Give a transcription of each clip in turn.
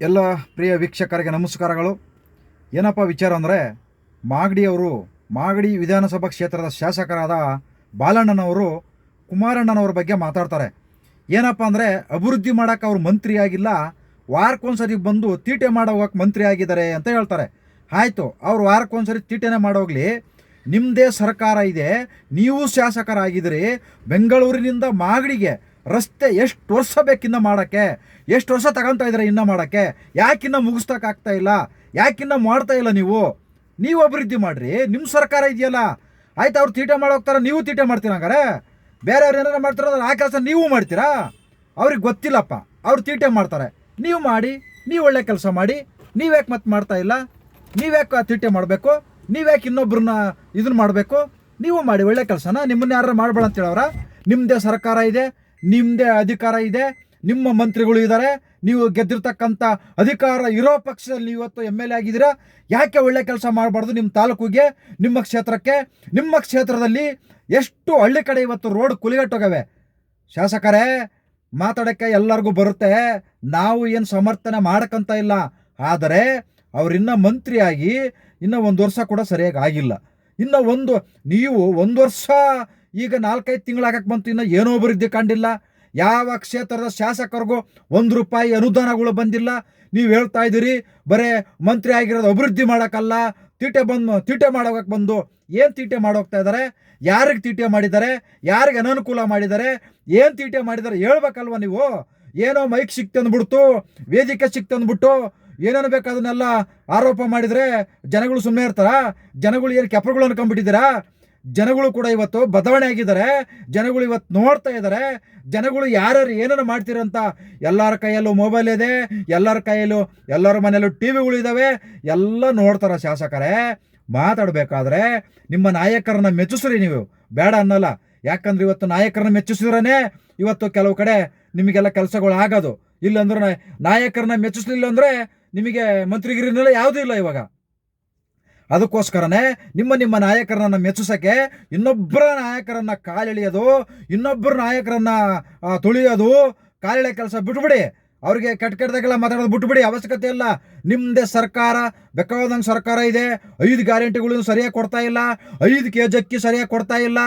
ಎಲ್ಲ ಪ್ರಿಯ ವೀಕ್ಷಕರಿಗೆ ನಮಸ್ಕಾರಗಳು. ಏನಪ್ಪ ವಿಚಾರ ಅಂದರೆ ಮಾಗಡಿಯವರು ಮಾಗಡಿ ವಿಧಾನಸಭಾ ಕ್ಷೇತ್ರದ ಶಾಸಕರಾದ ಬಾಲಣ್ಣನವರು ಕುಮಾರಣ್ಣನವ್ರ ಬಗ್ಗೆ ಮಾತಾಡ್ತಾರೆ. ಏನಪ್ಪ ಅಂದರೆ, ಅಭಿವೃದ್ಧಿ ಮಾಡೋಕೆ ಅವರು ಮಂತ್ರಿ ಆಗಿಲ್ಲ ವಾರಕ್ಕೊಂದ್ಸರಿ ಬಂದು ತೀಟೆ ಮಾಡೋಗಕ್ಕೆ ಮಂತ್ರಿ ಆಗಿದ್ದಾರೆ ಅಂತ ಹೇಳ್ತಾರೆ. ಆಯಿತು, ಅವ್ರು ವಾರಕ್ಕೊಂದ್ಸರಿ ತೀಟೆನೇ ಮಾಡೋಗ್ಲಿ ನಿಮ್ಮದೇ ಸರ್ಕಾರ ಇದೆ, ನೀವು ಶಾಸಕರಾಗಿದ್ದೀರಿ, ಬೆಂಗಳೂರಿನಿಂದ ಮಾಗಡಿಗೆ ರಸ್ತೆ ಎಷ್ಟು ವರ್ಷ ಬೇಕಿನ್ನ ಮಾಡೋಕ್ಕೆ? ಎಷ್ಟು ವರ್ಷ ತಗೊಂತ ಇದ್ದಾರೆ ಇನ್ನೂ ಮಾಡೋಕ್ಕೆ? ಯಾಕಿನ್ನ ಮುಗಿಸ್ತಕ್ಕಾಗ್ತಾ ಇಲ್ಲ? ಯಾಕಿನ್ನ ಮಾಡ್ತಾ ಇಲ್ಲ ನೀವು? ನೀವು ಅಭಿವೃದ್ಧಿ ಮಾಡಿರಿ. ನಿಮ್ಮ ಸರ್ಕಾರ ಇದೆಯಲ್ಲ? ಆಯ್ತು, ಅವ್ರು ತೀಟೆ ಮಾಡೋಗ್ತಾರೆ ನೀವು ತೀಟೆ ಮಾಡ್ತೀರ ಹಂಗಾರೆ? ಬೇರೆಯವ್ರು ಏನಾರು ಮಾಡ್ತಾರಂದ್ರೆ ಆ ಕೆಲಸ ನೀವು ಮಾಡ್ತೀರಾ? ಅವ್ರಿಗೆ ಗೊತ್ತಿಲ್ಲಪ್ಪ. ಅವ್ರು ತೀಟೆ ಮಾಡ್ತಾರೆ. ನೀವು ಮಾಡಿ, ನೀವು ಒಳ್ಳೆ ಕೆಲಸ ಮಾಡಿ ನೀವ್ಯಾಕೆ ಮತ್ತೆ ಮಾಡ್ತಾ ಇಲ್ಲ? ನೀವ್ಯಾಕೆ ತೀಟೆ ಮಾಡಬೇಕು? ನೀವ್ಯಾಕೆ ಇನ್ನೊಬ್ರನ್ನ ಇದನ್ನ ಮಾಡಬೇಕು? ನೀವು ಮಾಡಿ ಒಳ್ಳೆ ಕೆಲಸನ, ನಿಮ್ಮನ್ನ ಯಾರು ಮಾಡಬೇಡ ಅಂತ ಹೇಳೋರ ನಿಮ್ಮದೇ ಸರ್ಕಾರ ಇದೆ ನಿಮ್ಮದೇ ಅಧಿಕಾರ ಇದೆ, ನಿಮ್ಮ ಮಂತ್ರಿಗಳು ಇದ್ದಾರೆ, ನೀವು ಗೆದ್ದಿರ್ತಕ್ಕಂಥ ಅಧಿಕಾರ ಇರೋ ಪಕ್ಷದಲ್ಲಿ ಇವತ್ತು ಎಂ ಎಲ್ ಎ ಆಗಿದ್ದೀರಾ? ಯಾಕೆ ಒಳ್ಳೆ ಕೆಲಸ ಮಾಡಬಾರ್ದು ನಿಮ್ಮ ತಾಲೂಕಿಗೆ, ನಿಮ್ಮ ಕ್ಷೇತ್ರಕ್ಕೆ? ನಿಮ್ಮ ಕ್ಷೇತ್ರದಲ್ಲಿ ಎಷ್ಟು ಹಳ್ಳಿ ಕಡೆ ಇವತ್ತು ರೋಡ್ ಕುಲಿಗಟ್ಟೋಗವೆ? ಶಾಸಕರೇ, ಮಾತಾಡೋಕ್ಕೆ ಎಲ್ಲರಿಗೂ ಬರುತ್ತೆ. ನಾವು ಏನು ಸಮರ್ಥನೆ ಮಾಡಕ್ಕಂತ ಇಲ್ಲ. ಆದರೆ ಅವರಿನ್ನ ಮಂತ್ರಿಯಾಗಿ ಇನ್ನೂ ಒಂದು ವರ್ಷ ಕೂಡ ಸರಿಯಾಗಿ ಆಗಿಲ್ಲ. ಇನ್ನು ಒಂದು, ನೀವು ಒಂದು ವರ್ಷ ಈಗ ನಾಲ್ಕೈದು ತಿಂಗಳಾಗಕ್ಕೆ ಬಂತು, ಇನ್ನು ಏನೋ ಅಭಿವೃದ್ಧಿ ಕಂಡಿಲ್ಲ. ಯಾವ ಕ್ಷೇತ್ರದ ಶಾಸಕರಿಗೂ ಒಂದು ರೂಪಾಯಿ ಅನುದಾನಗಳು ಬಂದಿಲ್ಲ. ನೀವು ಹೇಳ್ತಾ ಇದ್ದೀರಿ, ಬರೇ ಮಂತ್ರಿ ಆಗಿರೋದು ಅಭಿವೃದ್ಧಿ ಮಾಡೋಕ್ಕಲ್ಲ, ತೀಟೆ ಬಂದು ತೀಟೆ ಮಾಡೋಕ್ಕೆ ಬಂದು ಏನು ತೀಟೆ ಮಾಡೋಗ್ತಾ ಇದ್ದಾರೆ? ಯಾರಿಗೆ ತೀಟೆ ಮಾಡಿದ್ದಾರೆ? ಯಾರಿಗೆ ಅನನುಕೂಲ ಮಾಡಿದ್ದಾರೆ? ಏನು ತೀಟೆ ಮಾಡಿದ್ದಾರೆ ಹೇಳ್ಬೇಕಲ್ವ ನೀವು? ಏನೋ ಮೈಕ್ ಸಿಕ್ತಂದ್ಬಿಡ್ತು ವೇದಿಕೆ ಸಿಕ್ತಂದ್ಬಿಟ್ಟು ಏನೇನು ಬೇಕು ಅದನ್ನೆಲ್ಲ ಆರೋಪ ಮಾಡಿದರೆ ಜನಗಳು ಸುಮ್ಮನೆ ಇರ್ತಾರ? ಜನಗಳು ಏನು ಕೆಪರುಗಳು ಅನ್ಕೊಂಡ್ಬಿಟ್ಟಿದ್ದೀರಾ? ಜನಗಳು ಕೂಡ ಇವತ್ತು ಬದಲಾವಣೆ ಆಗಿದ್ದಾರೆ. ಜನಗಳು ಇವತ್ತು ನೋಡ್ತಾ ಇದ್ದಾರೆ. ಜನಗಳು ಯಾರ್ಯಾರು ಏನೇನು ಮಾಡ್ತೀರಂತ ಎಲ್ಲರ ಕೈಯಲ್ಲೂ ಮೊಬೈಲ್ ಇದೆ. ಎಲ್ಲರ ಕೈಯಲ್ಲೂ ಎಲ್ಲರ ಮನೆಯಲ್ಲೂ ಟಿ ವಿಗಳಿದ್ದಾವೆ ಎಲ್ಲ ನೋಡ್ತಾರೆ ಶಾಸಕರೇ. ಮಾತಾಡಬೇಕಾದ್ರೆ ನಿಮ್ಮ ನಾಯಕರನ್ನ ಮೆಚ್ಚಿಸ್ರಿ ನೀವು. ಬೇಡ ಅನ್ನಲ್ಲ. ಯಾಕಂದ್ರೆ ಇವತ್ತು ನಾಯಕರನ್ನ ಮೆಚ್ಚಿಸಿದ್ರೇ ಇವತ್ತು ಕೆಲವು ಕಡೆ ನಿಮಗೆಲ್ಲ ಕೆಲಸಗಳು ಆಗೋದು. ಇಲ್ಲಂದ್ರೆ ನಾಯಕರನ್ನ ಮೆಚ್ಚಿಸ್ಲಿಲ್ಲ ಅಂದರೆ ನಿಮಗೆ ಮಂತ್ರಿಗಿರಿನೆಲ್ಲ ಯಾವುದೂ ಇಲ್ಲ ಇವಾಗ. ಅದಕ್ಕೋಸ್ಕರನೇ ನಿಮ್ಮ ನಿಮ್ಮ ನಾಯಕರನ್ನ ಮೆಚ್ಚಿಸೋಕ್ಕೆ ಇನ್ನೊಬ್ಬರ ನಾಯಕರನ್ನ ಕಾಲೆಳೆಯೋದು, ಇನ್ನೊಬ್ಬರ ನಾಯಕರನ್ನ ತುಳಿಯೋದು ಕಾಲೆಳೆ ಕೆಲಸ ಬಿಟ್ಬಿಡಿ. ಅವರಿಗೆ ಕೆಟ್ಟ ಕೆಟ್ಟದಾಗೆಲ್ಲ ಮಾತಾಡೋದು ಬಿಟ್ಬಿಡಿ, ಅವಶ್ಯಕತೆ ಇಲ್ಲ. ನಿಮ್ಮದೇ ಸರ್ಕಾರ, ಬೇಕಾದಂಗೆ ಸರ್ಕಾರ ಇದೆ. ಐದು ಗ್ಯಾರಂಟಿಗಳನ್ನು ಸರಿಯಾಗಿ ಕೊಡ್ತಾ ಇಲ್ಲ. ಐದು ಕೆ ಜಿ ಅಕ್ಕಿ ಸರಿಯಾಗಿ ಕೊಡ್ತಾ ಇಲ್ಲ.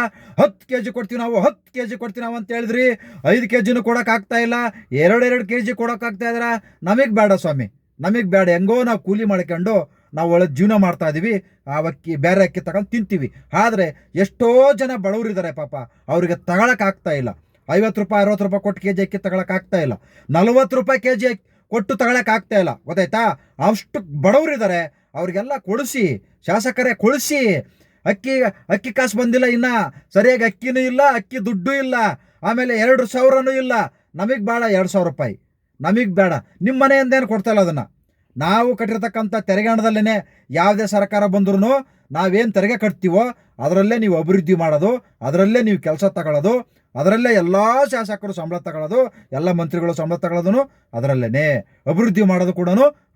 ಹತ್ತು ಕೆ ಜಿ ಕೊಡ್ತೀವಿ ನಾವು, ಹತ್ತು ಕೆ ಜಿ ಕೊಡ್ತೀವಿ ನಾವು ಅಂತ ಹೇಳಿದ್ರಿ. ಐದು ಕೆ ಜಿನೂ ಕೊಡೋಕ್ಕಾಗ್ತಾ ಇಲ್ಲ. ಎರಡೆರಡು ಕೆ ಜಿ ಕೊಡೋಕ್ಕಾಗ್ತಾ ಇದ್ರೆ ನಮಗೆ ಬೇಡ ಸ್ವಾಮಿ. ನಮಗೆ ಬೇಡ. ಹೆಂಗೋ ನಾವು ಕೂಲಿ ಮಾಡ್ಕೊಂಡು ನಾವು ಒಳ್ಳೆ ಜೀವನ ಮಾಡ್ತಾ ಇದ್ದೀವಿ ಆ ಅಕ್ಕಿ ಬೇರೆ ಅಕ್ಕಿ ತಗೊಂಡು ತಿಂತೀವಿ. ಆದರೆ ಎಷ್ಟೋ ಜನ ಬಡವರಿದ್ದಾರೆ ಪಾಪ, ಅವರಿಗೆ ತಗೊಳಕ್ಕಾಗ್ತಾ ಇಲ್ಲ. ಐವತ್ತು ರೂಪಾಯಿ, ಅರವತ್ತು ರೂಪಾಯಿ ಕೊಟ್ಟು ಕೆ ಜಿ ಅಕ್ಕಿ ತಗೊಳಕ್ಕಾಗ್ತಾ ಇಲ್ಲ. ನಲ್ವತ್ತು ರೂಪಾಯಿ ಕೆ ಜಿ ಕೊಟ್ಟು ತಗೊಳಕ್ಕಾಗ್ತಾ ಇಲ್ಲ, ಗೊತ್ತಾಯ್ತಾ? ಅಷ್ಟು ಬಡವರಿದ್ದಾರೆ ಅವ್ರಿಗೆಲ್ಲ ಕೊಡಿಸಿ, ಶಾಸಕರೇ ಕೊಡಿಸಿ, ಅಕ್ಕಿ ಅಕ್ಕಿ ಕಾಸು ಬಂದಿಲ್ಲ ಇನ್ನು, ಸರಿಯಾಗಿ ಅಕ್ಕಿನೂ ಇಲ್ಲ, ಅಕ್ಕಿ ದುಡ್ಡು ಇಲ್ಲ, ಆಮೇಲೆ ಎರಡು ಸಾವಿರನೂ ಇಲ್ಲ. ನಮಗೆ ಬೇಡ ಎರಡು ಸಾವಿರ ರೂಪಾಯಿ. ನಮಗೆ ಬೇಡ. ನಿಮ್ಮ ಮನೆಯಿಂದೇನು ಕೊಡ್ತಾ ಇಲ್ಲ ಅದನ್ನು? ನಾವು ಕಟ್ಟಿರ್ತಕ್ಕಂಥ ತೆರಿಗೆ ಹಣದಲ್ಲೇ ಯಾವುದೇ ಸರ್ಕಾರ ಬಂದ್ರೂ ನಾವೇನು ತೆರಿಗೆ ಕಟ್ತೀವೋ ಅದರಲ್ಲೇ ನೀವು ಅಭಿವೃದ್ಧಿ ಮಾಡೋದು, ಅದರಲ್ಲೇ ನೀವು ಕೆಲಸ ತಗೊಳ್ಳೋದು, ಅದರಲ್ಲೇ ಎಲ್ಲ ಶಾಸಕರು ಸಂಬಳ ತಗೊಳ್ಳೋದು, ಎಲ್ಲ ಮಂತ್ರಿಗಳು ಸಂಬಳ ತಗೊಳ್ಳೋದು ಅದರಲ್ಲೇ ಅಭಿವೃದ್ಧಿ ಮಾಡೋದು ಕೂಡ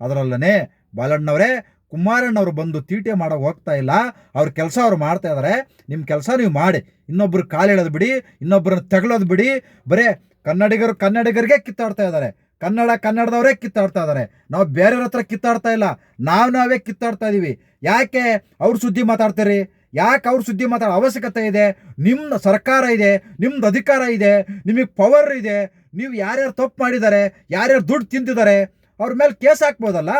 ಅದರಲ್ಲೇ ಬಾಲಣ್ಣವರೇ, ಕುಮಾರಣ್ಣವರು ಬಂದು ತೀಟೆ ಮಾಡೋಕೆ ಹೋಗ್ತಾ ಇಲ್ಲ. ಅವ್ರ ಕೆಲಸ ಅವ್ರು ಮಾಡ್ತಾ ಇದ್ದಾರೆ ನಿಮ್ಮ ಕೆಲಸ ನೀವು ಮಾಡಿ. ಇನ್ನೊಬ್ರು ಕಾಲೆಳೆದು ಬಿಡಿ ಇನ್ನೊಬ್ಬರನ್ನ ತಗೊಳ್ಳೋದು ಬಿಡಿ. ಬರೇ ಕನ್ನಡಿಗರು ಕನ್ನಡಿಗರಿಗೆ ಕಿತ್ತಾಡ್ತಾ ಇದ್ದಾರೆ ಕನ್ನಡ ಕನ್ನಡದವರೇ ಕಿತ್ತಾಡ್ತಾ ಇದ್ದಾರೆ. ನಾವು ಬೇರೆಯವ್ರ ಹತ್ರ ಕಿತ್ತಾಡ್ತಾ ಇಲ್ಲ. ನಾವು ನಾವೇ ಕಿತ್ತಾಡ್ತಾ ಇದ್ದೀವಿ ಯಾಕೆ ಅವ್ರ ಸುದ್ದಿ ಮಾತಾಡ್ತೀರಿ? ಯಾಕೆ ಅವ್ರ ಸುದ್ದಿ ಮಾತಾಡೋ ಅವಶ್ಯಕತೆ ಇದೆ? ನಿಮ್ಮ ಸರ್ಕಾರ ಇದೆ, ನಿಮ್ದು ಅಧಿಕಾರ ಇದೆ, ನಿಮಗೆ ಪವರ್ ಇದೆ, ನೀವು ಯಾರ್ಯಾರು ತಪ್ಪು ಮಾಡಿದ್ದಾರೆ, ಯಾರ್ಯಾರು ದುಡ್ಡು ತಿಂತಿದ್ದಾರೆ ಅವ್ರ ಮೇಲೆ ಕೇಸ್ ಹಾಕ್ಬೋದಲ್ಲ?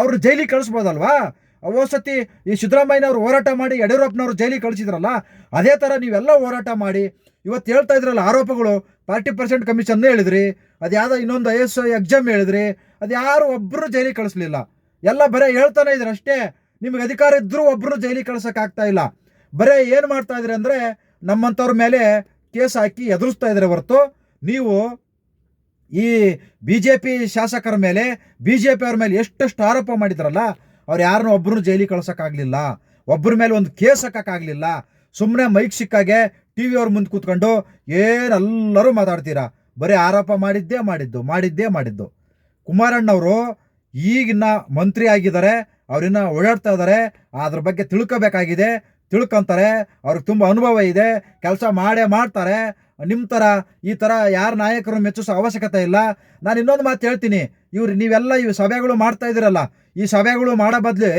ಅವ್ರು ಜೈಲಿಗೆ ಕಳಿಸ್ಬೋದಲ್ವಾ? ಅವಸತಿ ಈ ಸಿದ್ದರಾಮಯ್ಯನವರು ಹೋರಾಟ ಮಾಡಿ ಯಡಿಯೂರಪ್ಪನವರು ಜೈಲಿಗೆ ಕಳಿಸಿದ್ರಲ್ಲ, ಅದೇ ಥರ ನೀವೆಲ್ಲ ಹೋರಾಟ ಮಾಡಿ. ಇವತ್ತು ಹೇಳ್ತಾ ಇದ್ರಲ್ಲ ಆರೋಪಗಳು. ಫಾರ್ಟಿ ಪರ್ಸೆಂಟ್ ಕಮಿಷನ್ ಹೇಳಿದ್ರಿ. ಅದು ಇನ್ನೊಂದು ಐ ಎಸ್ ಎಕ್ಸಾಮ್ ಹೇಳಿದ್ರಿ ಅದು ಯಾರು ಒಬ್ಬರು ಜೈಲಿಗೆ ಕಳಿಸ್ಲಿಲ್ಲ. ಎಲ್ಲ ಬರೇ ಹೇಳ್ತಾನೆ ಇದ್ರೆ ಅಷ್ಟೇ. ನಿಮಗೆ ಅಧಿಕಾರ ಇದ್ದರೂ ಒಬ್ಬರು ಜೈಲಿಗೆ ಕಳ್ಸೋಕ್ಕಾಗ್ತಾ ಇಲ್ಲ. ಬರೀ ಏನು ಮಾಡ್ತಾ ಇದ್ರಿ ಅಂದರೆ ನಮ್ಮಂಥವ್ರ ಮೇಲೆ ಕೇಸ್ ಹಾಕಿ ಎದುರಿಸ್ತಾ ಇದ್ರೆ ಹೊರತು ನೀವು ಈ ಬಿ ಜೆ ಪಿ ಶಾಸಕರ ಮೇಲೆ, ಬಿ ಜೆ ಪಿ ಅವ್ರ ಮೇಲೆ ಎಷ್ಟೆಷ್ಟು ಆರೋಪ ಮಾಡಿದ್ರಲ್ಲ, ಅವ್ರು ಯಾರನ್ನೂ ಒಬ್ಬರು ಜೈಲಿಗೆ ಕಳ್ಸೋಕ್ಕಾಗಲಿಲ್ಲ ಒಬ್ಬರ ಮೇಲೆ ಒಂದು ಕೇಸ್ ಹಾಕೋಕ್ಕಾಗಲಿಲ್ಲ ಸುಮ್ಮನೆ ಮೈಕ್ ಸಿಕ್ಕಾಗೆ ಟಿ ವಿ ಅವ್ರ ಮುಂದೆ ಕೂತ್ಕೊಂಡು ಏನೆಲ್ಲರೂ ಮಾತಾಡ್ತೀರಾ? ಬರೀ ಆರೋಪ ಮಾಡಿದ್ದೇ ಮಾಡಿದ್ದು ಮಾಡಿದ್ದೇ ಮಾಡಿದ್ದು. ಕುಮಾರಣ್ಣವರು ಈಗಿನ ಮಂತ್ರಿ ಆಗಿದ್ದಾರೆ, ಅವರಿನ್ನ ಓಡಾಡ್ತಾ ಇದ್ದಾರೆ, ಅದ್ರ ಬಗ್ಗೆ ತಿಳ್ಕೋಬೇಕಾಗಿದೆ, ತಿಳ್ಕೊಂತಾರೆ, ಅವ್ರಿಗೆ ತುಂಬ ಅನುಭವ ಇದೆ, ಕೆಲಸ ಮಾಡೇ ಮಾಡ್ತಾರೆ. ನಿಮ್ಮ ಥರ ಈ ಥರ ಯಾರ ನಾಯಕರು ಮೆಚ್ಚಿಸೋ ಅವಶ್ಯಕತೆ ಇಲ್ಲ. ನಾನು ಇನ್ನೊಂದು ಮಾತು ಹೇಳ್ತೀನಿ, ಇವ್ರು ನೀವೆಲ್ಲ ಇವು ಸಭೆಗಳು ಮಾಡ್ತಾ ಇದ್ದೀರಲ್ಲ, ಈ ಸಭೆಗಳು ಮಾಡೋ ಬದಲು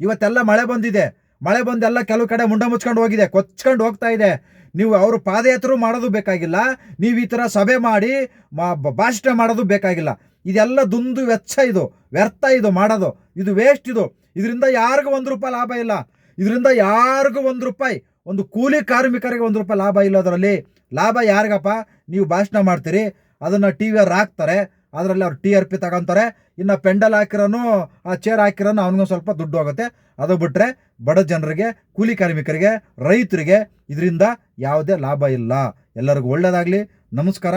ಇವತ್ತೆಲ್ಲ ಮಳೆ ಬಂದಿದೆ ಮಳೆ ಬಂದೆಲ್ಲ ಕೆಲವು ಕಡೆ ಮುಂಡ ಮುಚ್ಕೊಂಡು ಹೋಗಿದೆ, ಕೊಚ್ಕೊಂಡು ಹೋಗ್ತಾ ಇದೆ. ನೀವು ಅವರು ಪಾದಯಾತ್ರೆ ಮಾಡೋದು ಬೇಕಾಗಿಲ್ಲ, ನೀವು ಈ ಥರ ಸಭೆ ಮಾಡಿ, ಮಾ- ಭಾಷಣ ಮಾಡೋದು ಬೇಕಾಗಿಲ್ಲ. ಇದೆಲ್ಲ ದುಂದು ವೆಚ್ಚ ಇದು, ವ್ಯರ್ಥ ಇದು ಮಾಡೋದು. ಇದು ವೇಸ್ಟ್ ಇದು. ಇದರಿಂದ ಯಾರಿಗೂ ಒಂದು ರೂಪಾಯಿ ಲಾಭ ಇಲ್ಲ. ಇದರಿಂದ ಯಾರಿಗೂ ಒಂದು ರೂಪಾಯಿ, ಒಂದು ಕೂಲಿ ಕಾರ್ಮಿಕರಿಗೆ ಒಂದು ರೂಪಾಯಿ ಲಾಭ ಇಲ್ಲ ಅದರಲ್ಲಿ. ಲಾಭ ಯಾರಿಗಪ್ಪ? ನೀವು ಭಾಷಣ ಮಾಡ್ತೀರಿ, ಅದನ್ನು ಟಿ ವಿಯವ್ರು ಹಾಕ್ತಾರೆ ಅದರಲ್ಲಿ ಅವ್ರು ಟಿ ಆರ್ ಪಿ ತಗೊಂತಾರೆ. ಇನ್ನು ಪೆಂಡಲ್ ಹಾಕಿರೋನು, ಆ ಚೇರ್ ಹಾಕಿರೋನು ಅವನಿಗೂ ಸ್ವಲ್ಪ ದುಡ್ಡು ಹೋಗುತ್ತೆ. ಅದು ಬಿಟ್ಟರೆ ಬಡ ಜನರಿಗೆ, ಕೂಲಿ ಕಾರ್ಮಿಕರಿಗೆ, ರೈತರಿಗೆ ಇದರಿಂದ ಯಾವುದೇ ಲಾಭ ಇಲ್ಲ. ಎಲ್ಲರಿಗೂ ಒಳ್ಳೆಯದಾಗಲಿ ನಮಸ್ಕಾರ.